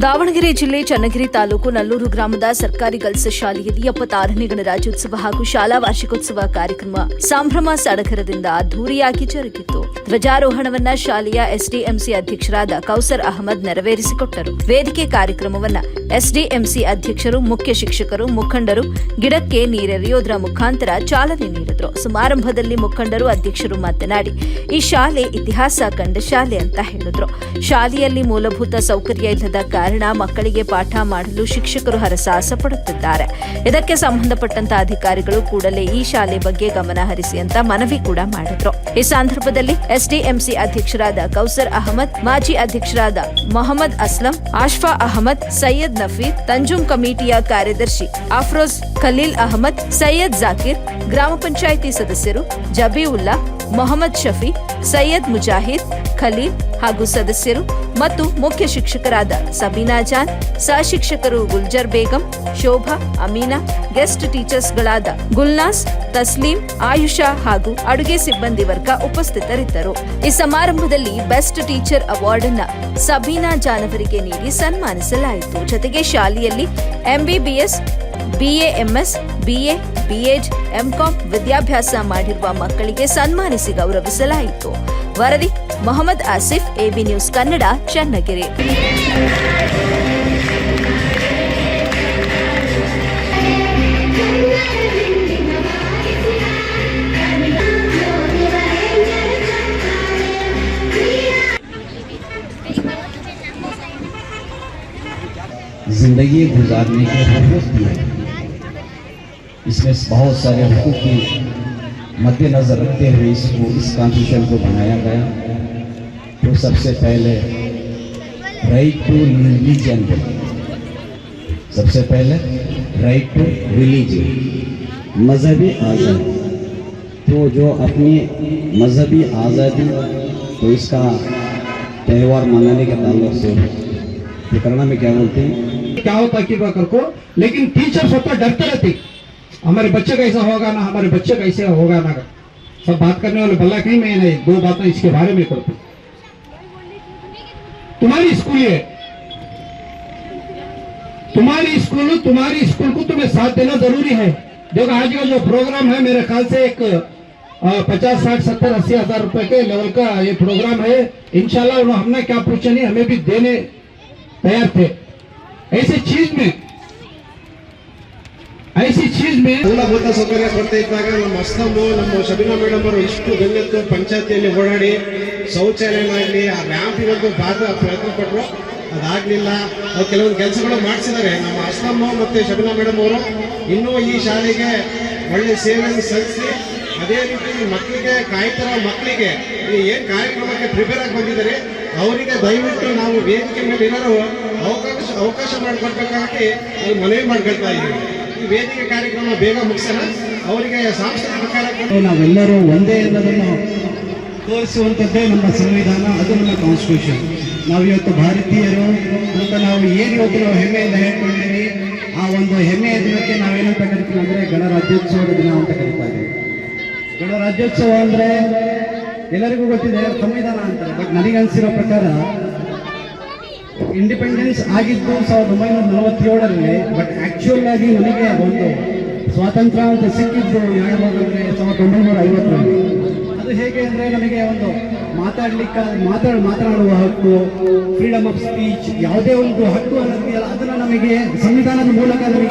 ದಾವಣಗೆರೆ ಜಿಲ್ಲೆ ಚನ್ನಗಿರಿ ತಾಲೂಕು ನಲ್ಲೂರು ಗ್ರಾಮದ ಸರ್ಕಾರಿ ಗರ್ಲ್ಸ್ ಶಾಲೆಯಲ್ಲಿ ಎಪ್ಪತ್ತಾರನೇ ಗಣರಾಜ್ಯೋತ್ಸವ ಹಾಗೂ ಶಾಲಾ ವಾರ್ಷಿಕೋತ್ಸವ ಕಾರ್ಯಕ್ರಮ ಸಂಭ್ರಮ ಸಡಗರದಿಂದ ಅದ್ದೂರಿಯಾಗಿ ಜರುಗಿತು. ಧ್ವಜಾರೋಹಣವನ್ನ ಶಾಲೆಯ ಎಸ್ಡಿಎಂಸಿ ಅಧ್ಯಕ್ಷರಾದ ಕೌಸರ್ ಅಹಮದ್ ನೆರವೇರಿಸಿಕೊಟ್ಟರು. ವೇದಿಕೆ ಕಾರ್ಯಕ್ರಮವನ್ನ ಎಸ್ಡಿಎಂಸಿ ಅಧ್ಯಕ್ಷರು, ಮುಖ್ಯ ಶಿಕ್ಷಕರು, ಮುಖಂಡರು, ಗಿಡಕ್ಕೆ ನೀರೆರೆಯೋದರ ಮುಖಾಂತರ ಚಾಲನೆ ನೀಡಿದರು. ಸಮಾರಂಭದಲ್ಲಿ ಮುಖಂಡರು, ಅಧ್ಯಕ್ಷರು ಮಾತನಾಡಿ, ಈ ಶಾಲೆ ಇತಿಹಾಸ ಕಂಡ ಶಾಲೆ ಅಂತ ಹೇಳಿದ್ರು. ಶಾಲೆಯಲ್ಲಿ ಮೂಲಭೂತ ಸೌಕರ್ಯ ಇಲ್ಲದ ಕಾರಣ ಮಕ್ಕಳಿಗೆ ಪಾಠ ಮಾಡಲು ಶಿಕ್ಷಕರು ಹರಸಾಹಸ ಪಡುತ್ತಿದ್ದಾರೆ. ಇದಕ್ಕೆ ಸಂಬಂಧಪಟ್ಟಂತ ಅಧಿಕಾರಿಗಳು ಕೂಡಲೇ ಈ ಶಾಲೆ ಬಗ್ಗೆ ಗಮನ ಹರಿಸಿ ಅಂತ ಮನವಿ ಕೂಡ ಮಾಡಿದ್ರು. ಈ ಸಂದರ್ಭದಲ್ಲಿ ಎಸ್ಡಿಎಂಸಿ ಅಧ್ಯಕ್ಷರಾದ ಕೌಸರ್ ಅಹಮದ್, ಮಾಜಿ ಅಧ್ಯಕ್ಷರಾದ ಮೊಹಮ್ಮದ್ ಅಸ್ಲಂ, ಆಶ್ಫಾ ಅಹಮದ್, ಸೈಯದ್ ನಫೀರ್ ತಂಜುಂ ಕಮಿಟಿಯ ಕಾರ್ಯದರ್ಶಿ ಅಫ್ರೋಜ್ ಖಲೀಲ್ ಅಹಮದ್, ಸೈಯದ್ ಜಾಕಿರ್, ಗ್ರಾಮ ಪಂಚಾಯಿತಿ ಸದಸ್ಯರು ಜಬೀವುಲ್ಲಾ, ಮೊಹಮ್ಮದ್ ಶಫಿ, ಸೈಯದ್ ಮುಜಾಹಿದ್ ಖಲೀಲ್ ಹಾಗೂ ಸದಸ್ಯರು ಮತ್ತು ಮುಖ್ಯ ಶಿಕ್ಷಕರಾದ ಸಬೀನಾ ಜಾನ್ ಸಹಶಿಕ್ಷಕರು ಗುಲ್ಜರ್ ಬೇಗಂ, ಶೋಭಾ, ಅಮೀನಾ, ಗೆಸ್ಟ್ ಟೀಚರ್ಸ್ಗಳಾದ ಗುಲ್ನಾಸ್, ತಸ್ಲೀಂ, ಆಯುಷಾ ಹಾಗೂ ಅಡುಗೆ ಸಿಬ್ಬಂದಿ ವರ್ಗ ಉಪಸ್ಥಿತರಿದ್ದರು. ಈ ಸಮಾರಂಭದಲ್ಲಿ ಬೆಸ್ಟ್ ಟೀಚರ್ ಅವಾರ್ಡ್ ಅನ್ನ ಸಬೀನಾ ಜಾನ್ ಅವರಿಗೆ ನೀಡಿ ಸನ್ಮಾನಿಸಲಾಯಿತು. ಜೊತೆಗೆ ಶಾಲೆಯಲ್ಲಿ MBBS BAMS BA BEd MCom ವಿದ್ಯಾಭ್ಯಾಸ ಮಾಡಿರುವ ಮಕ್ಕಳಿಗೆ ಸನ್ಮಾನಿಸಿ ಗೌರವಿಸಲಾಯಿತು. ವರದಿ ಮೊಹಮ್ಮದ್ ಆಸಿಫ್ ಎಬಿ ನ್ಯೂಸ್ ಕನ್ನಡ ಚನ್ನಗಿರಿ जिंदगी गुजारने के हकूक भी है इसमें बहुत सारे हकूक की मद्देनज़र रखते हुए इसको, इस कॉन्स्टिट्यूशन को बनाया गया। तो सबसे पहले राइट टू रिलीजन सबसे पहले राइट टू रिलीजन मजहबी आज़ादी। तो जो अपनी मजहबी आज़ादी तो इसका त्यौहार मनाने के ताल्लुक से ये कन्नड़ में क्या बोलते हैं? क्या होता कि को? लेकिन टीचर स्वतः डरते रहते। हमारे बच्चे का ऐसा होगा ना, हमारे बच्चे का ऐसा होगा ना? सब बात करने वाले बल्ला कहीं मैं नहीं दो बातें इसके बारे में करता। तुम्हारी स्कूल है तुम्हारी स्कूल तुम्हारी स्कूल को तुम्हें साथ देना ज़रूरी है। देखो, आज का जो प्रोग्राम है, मेरे ख्याल से एक पचास, साठ, सत्तर, अस्सी हज़ार रुपए के लेवल का ये प्रोग्राम है। उन्होंने हमने क्या पूछा नहीं, हमें भी देने तैयार थे। ऐसे चीज़ में ಐಸಿ ಚೀಸ್ ಮೇಲೆ ಮೂಲಭೂತ ಸೌಕರ್ಯ ಕೊಡ್ತಾ ಇದ್ದಾಗ ನಮ್ಮ ಅಸ್ತಂಬು ನಮ್ಮ ಶಬೀನಾ ಮೇಡಮ್ ಅವರು ಇಷ್ಟು ಬೆನ್ನತ್ತು ಪಂಚಾಯತಿಯಲ್ಲಿ ಓಡಾಡಿ ಶೌಚಾಲಯನಾಗಲಿ ಆ ರ್ಯಾಂಪಿಗೊಂದು ಬಾಧ ಪ್ರಯತ್ನ ಪಟ್ಟರು ಅದಾಗಲಿಲ್ಲ. ಅವ್ರು ಕೆಲವೊಂದು ಕೆಲಸಗಳು ಮಾಡಿಸಿದ್ದಾರೆ. ನಮ್ಮ ಅಸ್ತಂಬು ಮತ್ತು ಶಬೀನಾ ಮೇಡಮ್ ಅವರು ಇನ್ನೂ ಈ ಶಾಲೆಗೆ ಒಳ್ಳೆ ಸೇವೆಯನ್ನು ಸಲ್ಲಿಸಿ, ಅದೇ ರೀತಿ ಮಕ್ಕಳಿಗೆ, ಕಾಯ್ತಾರ ಮಕ್ಕಳಿಗೆ ಏನು ಕಾರ್ಯಕ್ರಮಕ್ಕೆ ಪ್ರಿಪೇರ್ ಆಗಿ ಬಂದಿದ್ದಾರೆ, ಅವರಿಗೆ ದಯವಿಟ್ಟು ನಾವು ವೇದಿಕೆ ಮೇಲೆ ಏನಾದರೂ ಅವಕಾಶ ಅವಕಾಶ ಮಾಡಿಕೊಡ್ಬೇಕಾಗಿ ಅಲ್ಲಿ ಮನವಿ ಮಾಡ್ಕೊಳ್ತಾ ಇದ್ದೀವಿ. ಈ ವೇದಿಕೆ ಕಾರ್ಯಕ್ರಮ ಬೇಗ ಮುಗಿಸೋಣ ಅವರಿಗೆ ಸಾಂಸ್ಕೃತಿಕ ಕಾರ್ಯಕ್ರಮ. ನಾವೆಲ್ಲರೂ ಒಂದೇ ಅನ್ನೋದನ್ನು ತೋರಿಸುವಂಥದ್ದೇ ನಮ್ಮ ಸಂವಿಧಾನ, ಅದು ನಮ್ಮ ಕಾನ್ಸ್ಟಿಟ್ಯೂಷನ್ ನಾವು ಇವತ್ತು ಭಾರತೀಯರು, ಅಂತ ನಾವು ಏನು ಇವತ್ತು ಹೆಮ್ಮೆಯಿಂದ ಹೇಳ್ಕೊಂಡಿದ್ದೀವಿ ಆ ಒಂದು ಹೆಮ್ಮೆಯ ದಿನಕ್ಕೆ ನಾವೇನಂತ ಕರಿತೀವಿ ಅಂದರೆ ಗಣರಾಜ್ಯೋತ್ಸವದ ದಿನ ಅಂತ ಕರಿತಾ ಇದ್ದೀವಿ ಗಣರಾಜ್ಯೋತ್ಸವ ಅಂದರೆ ಎಲ್ಲರಿಗೂ ಗೊತ್ತಿದೆ ಸಂವಿಧಾನ ಅಂತಾರೆ ಬಟ್ ನನಗನ್ಸಿರೋ ಪ್ರಕಾರ ಇಂಡಿಪೆಂಡೆನ್ಸ್ ಆಗಿದ್ದು ಸಾವಿರದ ಒಂಬೈನೂರ ನಲವತ್ತೇಳರಲ್ಲಿ ಬಟ್ ಆಕ್ಚುಯಲ್ ಆಗಿ ನನಗೆ ಒಂದು ಸ್ವಾತಂತ್ರ್ಯ ಅಂತ ಸಿಕ್ಕಿದ್ದು ಯಾವಾಗಂದ್ರೆ ಸಾವಿರದ ಒಂಬೈನೂರ ಐವತ್ತರಲ್ಲಿ. ಅದು ಹೇಗೆ ಅಂದರೆ ನಮಗೆ ಒಂದು ಮಾತಾಡ್ಲಿಕ್ಕೆ ಮಾತಾಡ ಮಾತನಾಡುವ ಹಕ್ಕು ಫ್ರೀಡಮ್ ಆಫ್ ಸ್ಪೀಚ್ ಯಾವುದೇ ಒಂದು ಹಕ್ಕು ಅನ್ನೋದಿದೆಯಲ್ಲ ಅದನ್ನು ನಮಗೆ ಸಂವಿಧಾನದ ಮೂಲಕ ನಮಗೆ